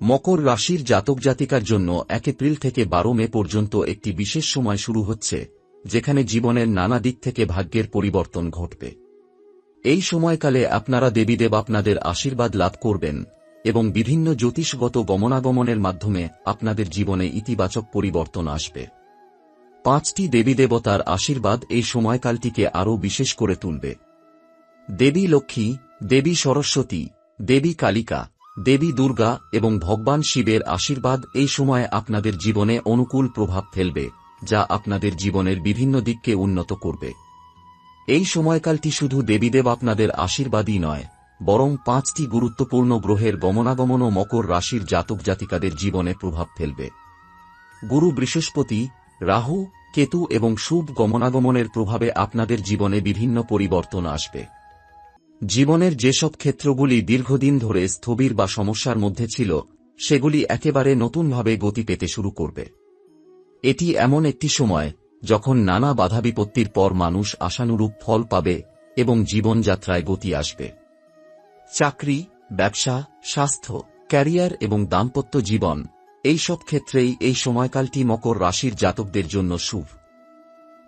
মকর রাশির জাতক জাতিকার জন্য এক এপ্রিল থেকে বারো মে পর্যন্ত একটি বিশেষ সময় শুরু হচ্ছে, যেখানে জীবনের নানা দিক থেকে ভাগ্যের পরিবর্তন ঘটবে। এই সময়কালে আপনারা দেবীদেব আপনাদের আশীর্বাদ লাভ করবেন এবং বিভিন্ন জ্যোতিষগত গমনাগমনের মাধ্যমে আপনাদের জীবনে ইতিবাচক পরিবর্তন আসবে। পাঁচটি দেবী দেবতার আশীর্বাদ এই সময়কালটিকে আরও বিশেষ করে তুলবে। দেবী লক্ষ্মী, দেবী সরস্বতী, দেবী কালিকা দেবী দুর্গা এবং ভগবান শিবের আশীর্বাদ এই সময়ে আপনাদের জীবনে অনুকূল প্রভাব ফেলবে, যা আপনাদের জীবনের বিভিন্ন দিককে উন্নত করবে। এই সময়কালটি শুধু দেবীদেব আপনাদের আশীর্বাদই নয়, বরং পাঁচটি গুরুত্বপূর্ণ গ্রহের গমনাগমন ও মকর রাশির জাতক জাতিকাদের জীবনে প্রভাব ফেলবে। গুরু বৃহস্পতি, রাহু, কেতু এবং শুভ গমনাগমনের প্রভাবে আপনাদের জীবনে বিভিন্ন পরিবর্তন আসবে। জীবনের যেসব ক্ষেত্রগুলি দীর্ঘদিন ধরে স্থবির বা সমস্যার মধ্যে ছিল, সেগুলি একেবারে নতুনভাবে গতি পেতে শুরু করবে। এটি এমন একটি সময়, যখন নানা বাধা বিপত্তির পর মানুষ আশানুরূপ ফল পাবে এবং জীবনযাত্রায় গতি আসবে। চাকরি, ব্যবসা, স্বাস্থ্য, ক্যারিয়ার এবং দাম্পত্য জীবন, এই সব ক্ষেত্রেই এই সময়কালটি মকর রাশির জাতকদের জন্য শুভ।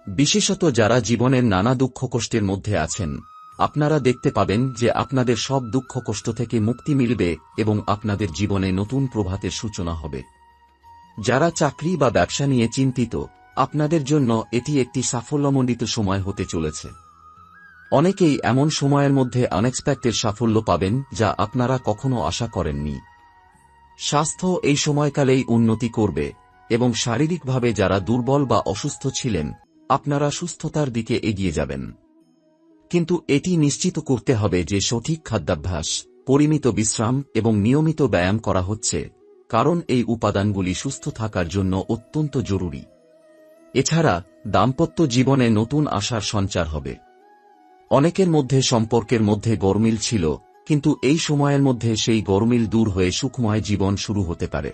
বিশেষত যারা জীবনের নানা দুঃখ কষ্টের মধ্যে আছেন আপনারা দেখতে পাবেন যে আপনাদের সব দুঃখ কষ্ট থেকে মুক্তি মিলবে এবং আপনাদের জীবনে নতুন প্রভাতের সূচনা হবে। যারা চাকরি বা ব্যবসা নিয়ে চিন্তিত, আপনাদের জন্য এটি একটি সাফল্যমণ্ডিত সময় হতে চলেছে। অনেকেই এমন সময়ের মধ্যে আনএক্সপেক্টেড সাফল্য পাবেন যা আপনারা কখনো আশা করেননি। স্বাস্থ্য এই সময়কালেই উন্নতি করবে এবং শারীরিকভাবে যারা দুর্বল বা অসুস্থ ছিলেন, আপনারা সুস্থতার দিকে এগিয়ে যাবেন। কিন্তু এটি নিশ্চিত করতে হবে যে সঠিক খাদ্যাভ্যাস, পরিমিত বিশ্রাম এবং নিয়মিত ব্যায়াম করা হচ্ছে, কারণ এই উপাদানগুলি সুস্থ থাকার জন্য অত্যন্ত জরুরি। এছাড়া, দাম্পত্য জীবনে নতুন আশার সঞ্চার হবে। অনেকের মধ্যে সম্পর্কের মধ্যে গরমিল ছিল, কিন্তু এই সময়ের মধ্যে সেই গরমিল দূর হয়ে সুখময় জীবন শুরু হতে পারে।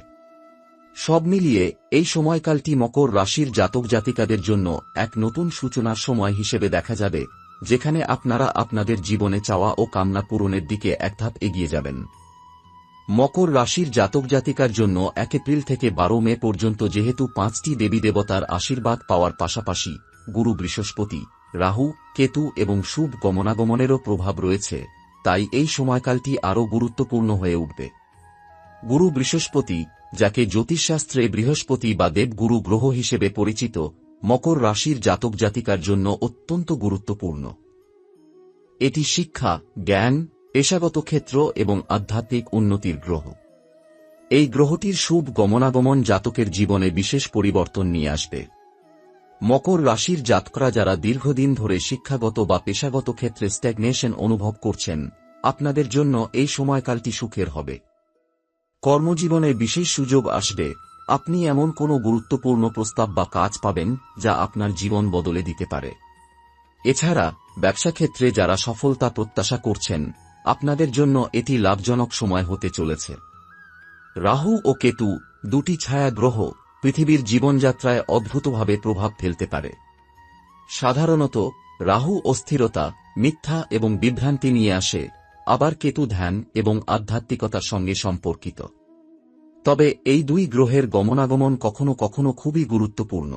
সব মিলিয়ে, এই সময়কালটি মকর রাশির জাতক জাতিকাদের জন্য এক নতুন সূচনার সময় হিসেবে দেখা যাবে। যেখানে আপনারা আপনাদের জীবনে চাওয়া ও কামনা পূরণের দিকে এক ধাপ এগিয়ে যাবেন। মকর রাশির জাতক জাতিকার জন্য এক এপ্রিল থেকে বারো মে পর্যন্ত যেহেতু পাঁচটি দেবী দেবতার আশীর্বাদ পাওয়ার পাশাপাশি গুরু বৃহস্পতি, রাহু, কেতু এবং শুভ গমনাগমনেরও প্রভাব রয়েছে, তাই এই সময়কালটি আরও গুরুত্বপূর্ণ হয়ে উঠবে। গুরু বৃহস্পতি, যাকে জ্যোতিষশাস্ত্রে বৃহস্পতি বা দেবগুরু গ্রহ হিসেবে পরিচিত মকর রাশির জাতক জাতিকার জন্য অত্যন্ত গুরুত্বপূর্ণ। এটি শিক্ষা, জ্ঞান, পেশাগত ক্ষেত্র এবং আধ্যাত্মিক উন্নতির গ্রহ। এই গ্রহটির শুভ গমনাগমন জাতকের জীবনে বিশেষ পরিবর্তন নিয়ে আসবে। মকর রাশির জাতকরা যারা দীর্ঘদিন ধরে শিক্ষাগত বা পেশাগত ক্ষেত্রে স্ট্যাগনেশন অনুভব করছেন, আপনাদের জন্য এই সময়কালটি সুখের হবে। কর্মজীবনে বিশেষ সুযোগ আসবে। আপনি এমন কোনো গুরুত্বপূর্ণ প্রস্তাব বা কাজ পাবেন যা আপনার জীবন বদলে দিতে পারে। এছাড়া, ব্যবসা ক্ষেত্রে যারা সফলতা প্রত্যাশা করছেন, আপনাদের জন্য এটি লাভজনক সময় হতে চলেছে। রাহু ও কেতু দুটি ছায়া গ্রহ পৃথিবীর জীবনযাত্রায় অদ্ভুতভাবে প্রভাব ফেলতে পারে। সাধারণত, রাহু অস্থিরতা, মিথ্যা এবং বিভ্রান্তি নিয়ে আসে, আবার কেতু ধ্যান এবং আধ্যাত্মিকতার সঙ্গে সম্পর্কিত। তবে এই দুই গ্রহের গমনাগমন কখনো কখনো খুবই গুরুত্বপূর্ণ।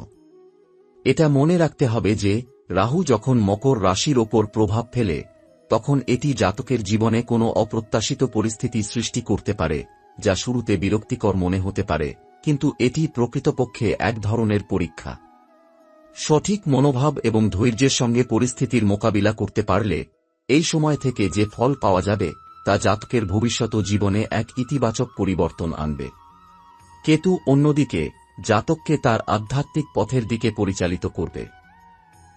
এটা মনে রাখতে হবে যে, রাহু যখন মকর রাশির ওপর প্রভাব ফেলে, তখন এটি জাতকের জীবনে কোনো অপ্রত্যাশিত পরিস্থিতি সৃষ্টি করতে পারে, যা শুরুতে বিরক্তিকর মনে হতে পারে, কিন্তু এটি প্রকৃতপক্ষে এক ধরনের পরীক্ষা। সঠিক মনোভাব এবং ধৈর্যের সঙ্গে পরিস্থিতির মোকাবিলা করতে পারলে, এই সময় থেকে যে ফল পাওয়া যাবে তা জাতকের ভবিষ্যৎ জীবনে এক ইতিবাচক পরিবর্তন আনবে। কেতু অন্যদিকে জাতককে তার আধ্যাত্মিক পথের দিকে পরিচালিত করবে।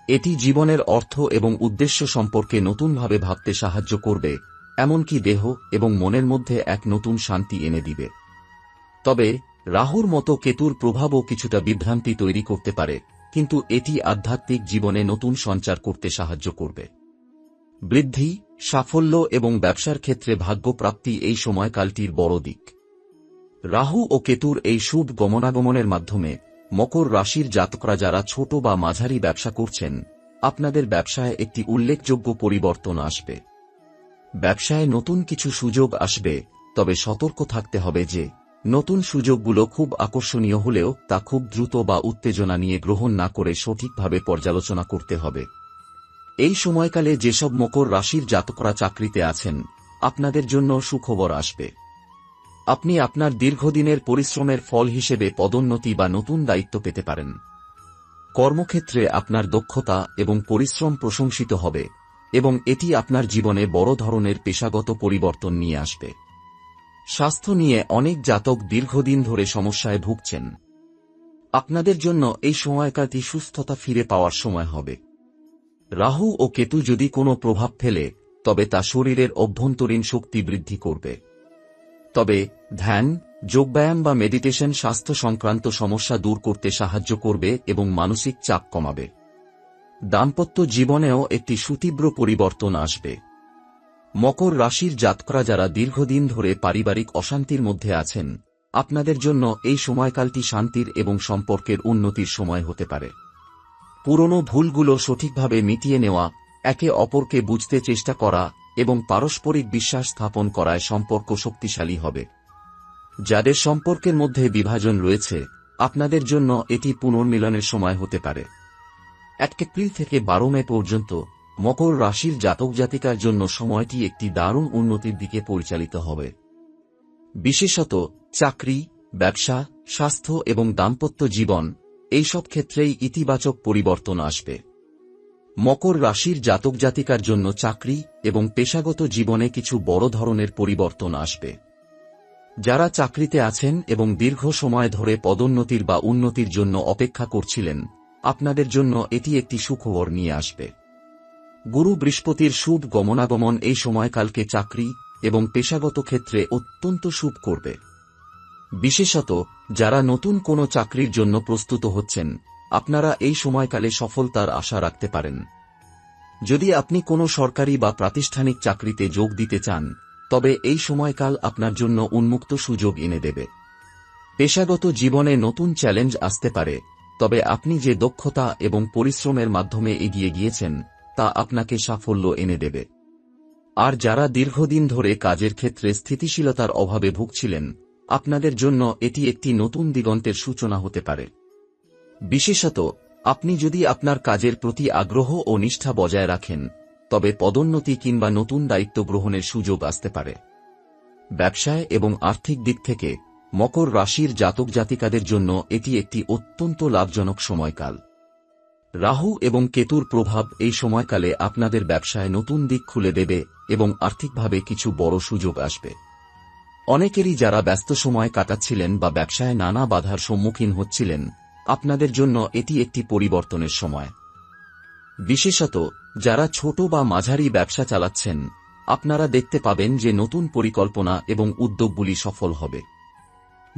এটি জীবনের অর্থ এবং উদ্দেশ্য সম্পর্কে নতুনভাবে ভাবতে সাহায্য করবে, এমনকি দেহ এবং মনের মধ্যে এক নতুন শান্তি এনে দিবে। তবে রাহুর মতো কেতুর প্রভাবও কিছুটা বিভ্রান্তি তৈরি করতে পারে, কিন্তু এটি আধ্যাত্মিক জীবনে নতুন সঞ্চার করতে সাহায্য করবে। বৃদ্ধি, সাফল্য এবং ব্যবসার ক্ষেত্রে ভাগ্যপ্রাপ্তি এই সময়কালটির বড় দিক। রাহু ও কেতুর এই শুভ গমনাগমনের মাধ্যমে মকর রাশির জাতকরা যারা ছোট বা মাঝারি ব্যবসা করছেন, আপনাদের ব্যবসায় একটি উল্লেখযোগ্য পরিবর্তন আসবে। ব্যবসায় নতুন কিছু সুযোগ আসবে, তবে সতর্ক থাকতে হবে যে, নতুন সুযোগগুলো খুব আকর্ষণীয় হলেও তা খুব দ্রুত বা উত্তেজনা নিয়ে গ্রহণ না করে সঠিকভাবে পর্যালোচনা করতে হবে। এই সময়কালে যেসব মকর রাশির জাতকরা চাকরিতে আছেন, আপনাদের জন্য সুখবর আসবে। আপনি আপনার দীর্ঘদিনের পরিশ্রমের ফল হিসেবে পদোন্নতি বা নতুন দায়িত্ব পেতে পারেন। কর্মক্ষেত্রে আপনার দক্ষতা এবং পরিশ্রম প্রশংসিত হবে এবং এটি আপনার জীবনে বড় ধরনের পেশাগত পরিবর্তন নিয়ে আসবে। স্বাস্থ্য নিয়ে অনেক জাতক দীর্ঘদিন ধরে সমস্যায় ভুগছেন। আপনাদের জন্য এই সময়কালটি সুস্থতা ফিরে পাওয়ার সময় হবে। রাহু ও কেতু যদি কোনো প্রভাব ফেলে, তবে তা শরীরের অভ্যন্তরীণ শক্তি বৃদ্ধি করবে। তবে ধ্যান, যোগব্যায়াম বা মেডিটেশন স্বাস্থ্য সংক্রান্ত সমস্যা দূর করতে সাহায্য করবে এবং মানসিক চাপ কমাবে। দাম্পত্য জীবনেও একটি সুতীব্র পরিবর্তন আসবে। মকর রাশির জাতকরা যারা দীর্ঘদিন ধরে পারিবারিক অশান্তির মধ্যে আছেন, আপনাদের জন্য এই সময়কালটি শান্তির এবং সম্পর্কের উন্নতির সময় হতে পারে। পুরনো ভুলগুলো সঠিকভাবে মিটিয়ে নেওয়া, একে অপরকে বুঝতে চেষ্টা করা এবং পারস্পরিক বিশ্বাস স্থাপন করায় সম্পর্ক শক্তিশালী হবে। যাদের সম্পর্কের মধ্যে বিভাজন রয়েছে, আপনাদের জন্য এটি পুনর্মিলনের সময় হতে পারে। এক এপ্রিল থেকে বারো মে পর্যন্ত, মকর রাশির জাতক জাতিকার জন্য সময়টি একটি দারুণ উন্নতির দিকে পরিচালিত হবে। বিশেষত চাকরি, ব্যবসা, স্বাস্থ্য এবং দাম্পত্য জীবন এইসব ক্ষেত্রেই ইতিবাচক পরিবর্তন আসবে। মকর রাশির জাতক জাতিকার জন্য চাকরি এবং পেশাগত জীবনে কিছু বড় ধরনের পরিবর্তন আসবে। যারা চাকরিতে আছেন এবং দীর্ঘ সময় ধরে পদোন্নতির বা উন্নতির জন্য অপেক্ষা করছিলেন, আপনাদের জন্য এটি একটি সুখবর নিয়ে আসবে। গুরু বৃহস্পতির শুভ গমনাগমন এই সময়কালকে চাকরি এবং পেশাগত ক্ষেত্রে অত্যন্ত শুভ করবে। বিশেষত, যারা নতুন কোনো চাকরির জন্য প্রস্তুত হচ্ছেন, আপনারা এই সময়কালে সফলতার আশা রাখতে পারেন। যদি আপনি কোনো সরকারি বা প্রাতিষ্ঠানিক চাকরিতে যোগ দিতে চান, তবে এই সময়কাল আপনার জন্য উন্মুক্ত সুযোগ এনে দেবে। পেশাগত জীবনে নতুন চ্যালেঞ্জ আসতে পারে, তবে আপনি যে দক্ষতা এবং পরিশ্রমের মাধ্যমে এগিয়ে গিয়েছেন, তা আপনাকে সাফল্য এনে দেবে। আর যারা দীর্ঘদিন ধরে কাজের ক্ষেত্রে স্থিতিশীলতার অভাবে ভুগছিলেন আপনাদের জন্য এটি একটি নতুন দিগন্তের সূচনা হতে পারে। বিশেষত, আপনি যদি আপনার কাজের প্রতি আগ্রহ ও নিষ্ঠা বজায় রাখেন, তবে পদোন্নতি কিংবা নতুন দায়িত্ব গ্রহণের সুযোগ আসতে পারে। ব্যবসায় এবং আর্থিক দিক থেকে, মকর রাশির জাতক জাতিকাদের জন্য এটি একটি অত্যন্ত লাভজনক সময়কাল। রাহু এবং কেতুর প্রভাব এই সময়কালে আপনাদের ব্যবসায় নতুন দিক খুলে দেবে এবং আর্থিকভাবে কিছু বড় সুযোগ আসবে। অনেকেরই যারা ব্যস্ত সময় কাটাচ্ছিলেন বা ব্যবসায় নানা বাধার সম্মুখীন হচ্ছিলেন, আপনাদের জন্য এটি একটি পরিবর্তনের সময়। বিশেষত, যারা ছোট বা মাঝারি ব্যবসা চালাচ্ছেন, আপনারা দেখতে পাবেন যে নতুন পরিকল্পনা এবং উদ্যোগগুলি সফল হবে।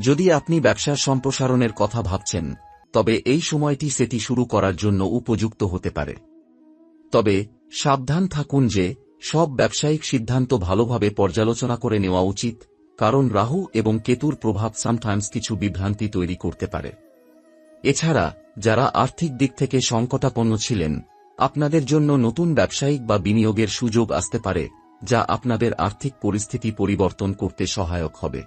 যদি আপনি ব্যবসার সম্প্রসারণের কথা ভাবছেন, তবে এই সময়টি সেটি শুরু করার জন্য উপযুক্ত হতে পারে। তবে, সাবধান থাকুন যে, সব ব্যবসায়িক সিদ্ধান্ত ভালোভাবে পর্যালোচনা করে নেওয়া উচিত কারণ রাহু এবং কেতুর প্রভাব সামটাইমস কিছু বিভ্রান্তি তৈরি করতে পারে। এছাড়া, যারা আর্থিক দিক থেকে সংকটাপন্ন ছিলেন, আপনাদের জন্য নতুন ব্যবসায়িক বা বিনিয়োগের সুযোগ আসতে পারে, যা আপনাদের আর্থিক পরিস্থিতি পরিবর্তন করতে সহায়ক হবে।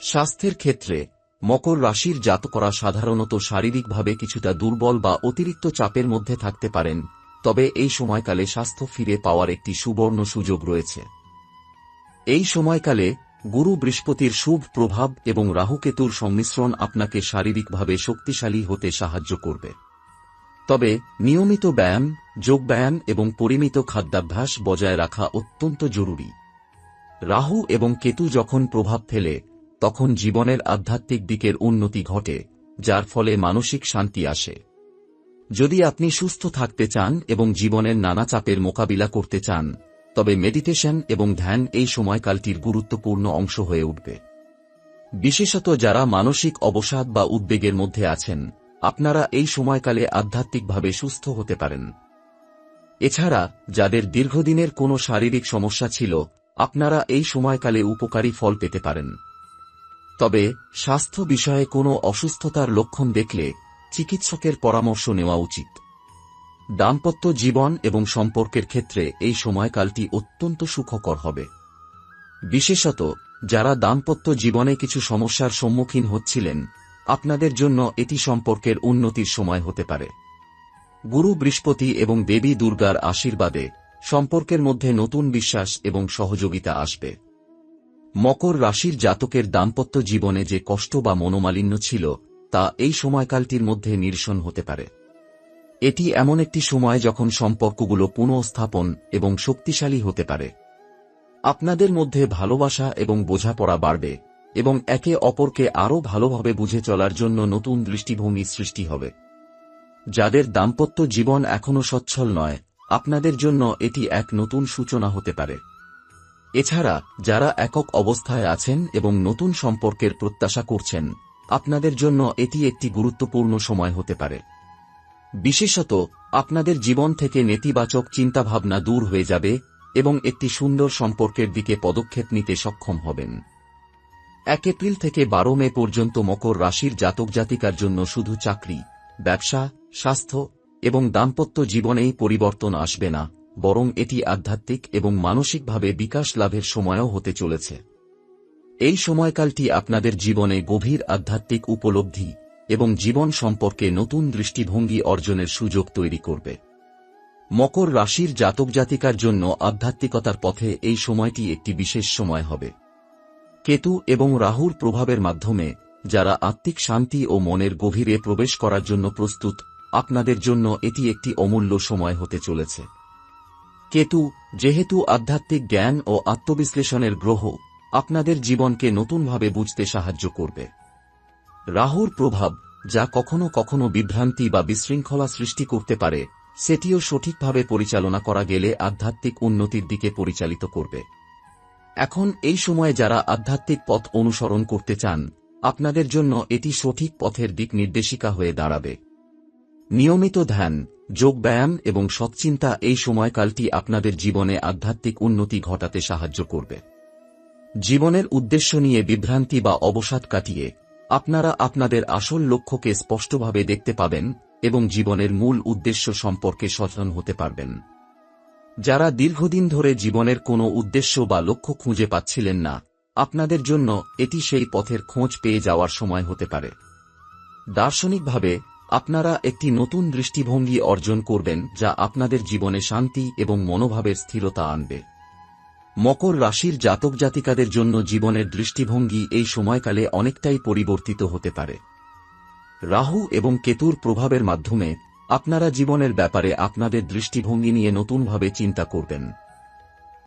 স্বাস্থ্যের ক্ষেত্রে, মকর রাশির জাতকরা সাধারণত শারীরিকভাবে কিছুটা দুর্বল বা অতিরিক্ত চাপের মধ্যে থাকতে পারেন, তবে এই সময়কালে স্বাস্থ্য ফিরে পাওয়ার একটি সুবর্ণ সুযোগ রয়েছে। এই সময়কালে গুরু বৃহস্পতির শুভ প্রভাব এবং রাহুকেতুর সংমিশ্রণ আপনাকে শারীরিকভাবে শক্তিশালী হতে সাহায্য করবে। তবে, নিয়মিত ব্যায়াম, যোগব্যায়াম এবং পরিমিত খাদ্যাভ্যাস বজায় রাখা অত্যন্ত জরুরি। রাহু এবং কেতু যখন প্রভাব ফেলে, তখন জীবনের আধ্যাত্মিক দিকের উন্নতি ঘটে, যার ফলে মানসিক শান্তি আসে। যদি আপনি সুস্থ থাকতে চান এবং জীবনের নানা চাপের মোকাবিলা করতে চান তবে মেডিটেশন এবং ধ্যান এই সময়কালটির গুরুত্বপূর্ণ অংশ হয়ে উঠবে। বিশেষত যারা মানসিক অবসাদ বা উদ্বেগের মধ্যে আছেন, আপনারা এই সময়কালে আধ্যাত্মিকভাবে সুস্থ হতে পারেন। এছাড়া, যাদের দীর্ঘদিনের কোনো শারীরিক সমস্যা ছিল, আপনারা এই সময়কালে উপকারী ফল পেতে পারেন। তবে, স্বাস্থ্য বিষয়ে কোনো অসুস্থতার লক্ষণ দেখলে চিকিৎসকের পরামর্শ নেওয়া উচিত। দাম্পত্য জীবন এবং সম্পর্কের ক্ষেত্রে এই সময়কালটি অত্যন্ত সুখকর হবে। বিশেষত, যারা দাম্পত্য জীবনে কিছু সমস্যার সম্মুখীন হচ্ছিলেন, আপনাদের জন্য এটি সম্পর্কের উন্নতির সময় হতে পারে। গুরু বৃহস্পতি এবং দেবী দুর্গার আশীর্বাদে সম্পর্কের মধ্যে নতুন বিশ্বাস এবং সহযোগিতা আসবে। মকর রাশির জাতকের দাম্পত্য জীবনে যে কষ্ট বা মনোমালিন্য ছিল, তা এই সময়কালটির মধ্যে নিরসন হতে পারে। এটি এমন একটি সময় যখন সম্পর্কগুলো পুনঃস্থাপন এবং শক্তিশালী হতে পারে। আপনাদের মধ্যে ভালোবাসা এবং বোঝাপড়া বাড়বে এবং একে অপরকে আরও ভালোভাবে বুঝে চলার জন্য নতুন দৃষ্টিভঙ্গি সৃষ্টি হবে। যাদের দাম্পত্য জীবন এখনও সচ্ছল নয়, আপনাদের জন্য এটি এক নতুন সূচনা হতে পারে। এছাড়া, যারা একক অবস্থায় আছেন এবং নতুন সম্পর্কের প্রত্যাশা করছেন, আপনাদের জন্য এটি একটি গুরুত্বপূর্ণ সময় হতে পারে। বিশেষত, আপনাদের জীবন থেকে নেতিবাচক চিন্তাভাবনা দূর হয়ে যাবে এবং একটি সুন্দর সম্পর্কের দিকে পদক্ষেপ নিতে সক্ষম হবেন। এক এপ্রিল থেকে বারো মে পর্যন্ত মকর রাশির জাতক জাতিকার জন্য শুধু চাকরি, ব্যবসা, স্বাস্থ্য এবং দাম্পত্য জীবনেই পরিবর্তন আসবে না, বরং এটি আধ্যাত্মিক এবং মানসিকভাবে বিকাশ লাভের সময়ও হতে চলেছে। এই সময়কালটি আপনাদের জীবনে গভীর আধ্যাত্মিক উপলব্ধি এবং জীবন সম্পর্কে নতুন দৃষ্টিভঙ্গি অর্জনের সুযোগ তৈরি করবে। মকর রাশির জাতক জাতিকার জন্য আধ্যাত্মিকতার পথে এই সময়টি একটি বিশেষ সময় হবে। কেতু এবং রাহুর প্রভাবের মাধ্যমে যারা আত্মিক শান্তি ও মনের গভীরে প্রবেশ করার জন্য প্রস্তুত, আপনাদের জন্য এটি একটি অমূল্য সময় হতে চলেছে। কেতু, যেহেতু আধ্যাত্মিক জ্ঞান ও আত্মবিশ্লেষণের গ্রহ, আপনাদের জীবনকে নতুনভাবে বুঝতে সাহায্য করবে। রাহুর প্রভাব, যা কখনো কখনো বিভ্রান্তি বা বিশৃঙ্খলা সৃষ্টি করতে পারে, সেটিও সঠিকভাবে পরিচালনা করা গেলে আধ্যাত্মিক উন্নতির দিকে পরিচালিত করবে। এখন এই সময়ে যারা আধ্যাত্মিক পথ অনুসরণ করতে চান, আপনাদের জন্য এটি সঠিক পথের দিক নির্দেশিকা হয়ে দাঁড়াবে। নিয়মিত ধ্যান যোগব্যায়াম এবং সৎচিন্তা এই সময়কালটি আপনাদের জীবনে আধ্যাত্মিক উন্নতি ঘটাতে সাহায্য করবে। জীবনের উদ্দেশ্য নিয়ে বিভ্রান্তি বা অবসাদ কাটিয়ে আপনারা আপনাদের আসল লক্ষ্যকে স্পষ্টভাবে দেখতে পাবেন এবং জীবনের মূল উদ্দেশ্য সম্পর্কে সচেতন হতে পারবেন। যারা দীর্ঘদিন ধরে জীবনের কোনো উদ্দেশ্য বা লক্ষ্য খুঁজে পাচ্ছিলেন না, আপনাদের জন্য এটি সেই পথের খোঁজ পেয়ে যাওয়ার সময় হতে পারে। দার্শনিকভাবে, আপনারা একটি নতুন দৃষ্টিভঙ্গি অর্জন করবেন যা আপনাদের জীবনে শান্তি এবং মনোভাবের স্থিরতা আনবে। মকর রাশির জাতক জাতিকাদের জন্য জীবনের দৃষ্টিভঙ্গি এই সময়কালে অনেকটাই পরিবর্তিত হতে পারে। রাহু এবং কেতুর প্রভাবের মাধ্যমে আপনারা জীবনের ব্যাপারে আপনাদের দৃষ্টিভঙ্গি নিয়ে নতুনভাবে চিন্তা করবেন।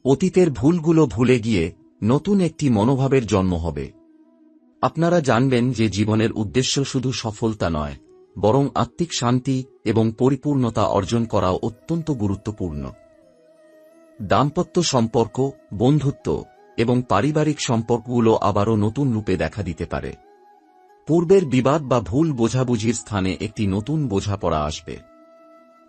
অতীতের ভুলগুলো ভুলে গিয়ে নতুন একটি মনোভাবের জন্ম হবে। আপনারা জানবেন যে জীবনের উদ্দেশ্য শুধু সফলতা নয়, বরং আত্মিক শান্তি এবং পরিপূর্ণতা অর্জন করাও অত্যন্ত গুরুত্বপূর্ণ। দাম্পত্য সম্পর্ক, বন্ধুত্ব এবং পারিবারিক সম্পর্কগুলো আবারও নতুন রূপে দেখা দিতে পারে। পূর্বের বিবাদ বা ভুল বোঝাবুঝির স্থানে একটি নতুন বোঝাপড়া আসবে।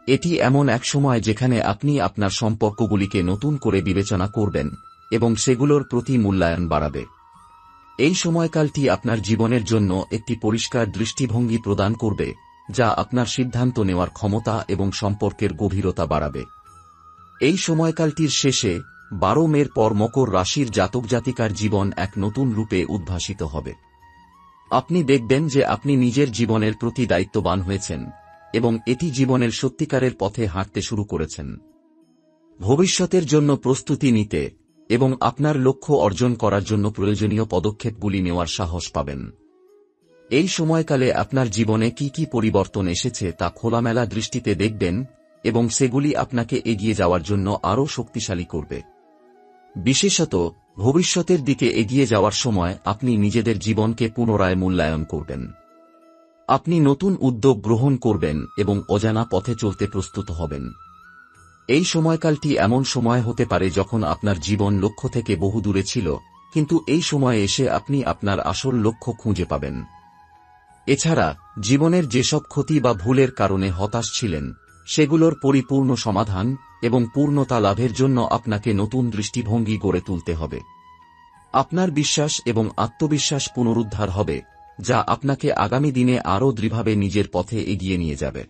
এটি এমন এক সময় যেখানে আপনি আপনার সম্পর্কগুলিকে নতুন করে বিবেচনা করবেন এবং সেগুলোর প্রতি মূল্যায়ন বাড়াবে। এই সময়কালটি আপনার জীবনের জন্য একটি পরিষ্কার দৃষ্টিভঙ্গি প্রদান করবে, যা আপনার সিদ্ধান্ত নেওয়ার ক্ষমতা এবং সম্পর্কের গভীরতা বাড়াবে। এই সময়কালটির শেষে বারো মের পর মকর রাশির জাতক জাতিকার জীবন এক নতুন রূপে উদ্ভাসিত হবে। আপনি দেখবেন যে আপনি নিজের জীবনের প্রতি দায়িত্ববান হয়েছেন এবং এটি জীবনের সত্যিকারের পথে হাঁটতে শুরু করেছেন। ভবিষ্যতের জন্য প্রস্তুতি নিতে এবং আপনার লক্ষ্য অর্জন করার জন্য প্রয়োজনীয় পদক্ষেপগুলি নেওয়ার সাহস পাবেন। এই সময়কালে আপনার জীবনে কি কি পরিবর্তন এসেছে তা খোলামেলা দৃষ্টিতে দেখবেন এবং সেগুলি আপনাকে এগিয়ে যাওয়ার জন্য আরও শক্তিশালী করবে। বিশেষত, ভবিষ্যতের দিকে এগিয়ে যাওয়ার সময় আপনি নিজেদের জীবনকে পুনরায় মূল্যায়ন করবেন। আপনি নতুন উদ্যোগ গ্রহণ করবেন এবং অজানা পথে চলতে প্রস্তুত হবেন। এই সময়কালটি এমন সময় হতে পারে যখন আপনার জীবন লক্ষ্য থেকে বহু দূরে ছিল, কিন্তু এই সময়ে এসে আপনি আপনার আসল লক্ষ্য খুঁজে পাবেন। এছাড়া, জীবনের যেসব ক্ষতি বা ভুলের কারণে হতাশ ছিলেন সেগুলোর পরিপূর্ণ সমাধান এবং পূর্ণতা লাভের জন্য আপনাকে নতুন দৃষ্টিভঙ্গি গড়ে তুলতে হবে। আপনার বিশ্বাস এবং আত্মবিশ্বাস পুনরুদ্ধার হবে, যা আপনাকে আগামী দিনে আরও দৃঢ়ভাবে নিজের পথে এগিয়ে নিয়ে যাবে।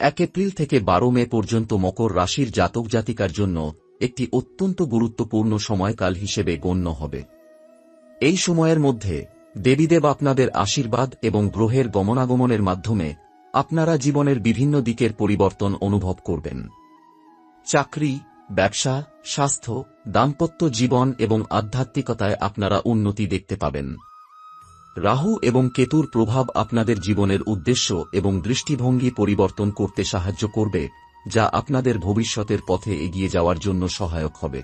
এক এপ্রিল থেকে বারো মে পর্যন্ত মকর রাশির জাতক জাতিকার জন্য একটি অত্যন্ত গুরুত্বপূর্ণ সময়কাল হিসেবে গণ্য হবে। এই সময়ের মধ্যে দেবীদেব আপনাদের আশীর্বাদ এবং গ্রহের গমনাগমনের মাধ্যমে আপনারা জীবনের বিভিন্ন দিকের পরিবর্তন অনুভব করবেন। চাকরি, ব্যবসা, স্বাস্থ্য, দাম্পত্য জীবন এবং আধ্যাত্মিকতায় আপনারা উন্নতি দেখতে পাবেন। রাহু এবং কেতুর প্রভাব আপনাদের জীবনের উদ্দেশ্য এবং দৃষ্টিভঙ্গি পরিবর্তন করতে সাহায্য করবে, যা আপনাদের ভবিষ্যতের পথে এগিয়ে যাওয়ার জন্য সহায়ক হবে।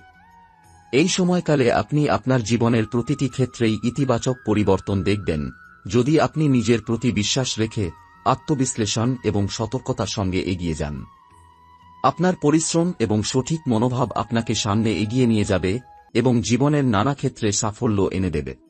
এই সময়কালে আপনি আপনার জীবনের প্রতিটি ক্ষেত্রেই ইতিবাচক পরিবর্তন দেখবেন। যদি আপনি নিজের প্রতি বিশ্বাস রেখে আত্মবিশ্লেষণ এবং সতর্কতার সঙ্গে এগিয়ে যান। আপনার পরিশ্রম এবং সঠিক মনোভাব আপনাকে সামনে এগিয়ে নিয়ে যাবে এবং জীবনের নানা ক্ষেত্রে সাফল্য এনে দেবে।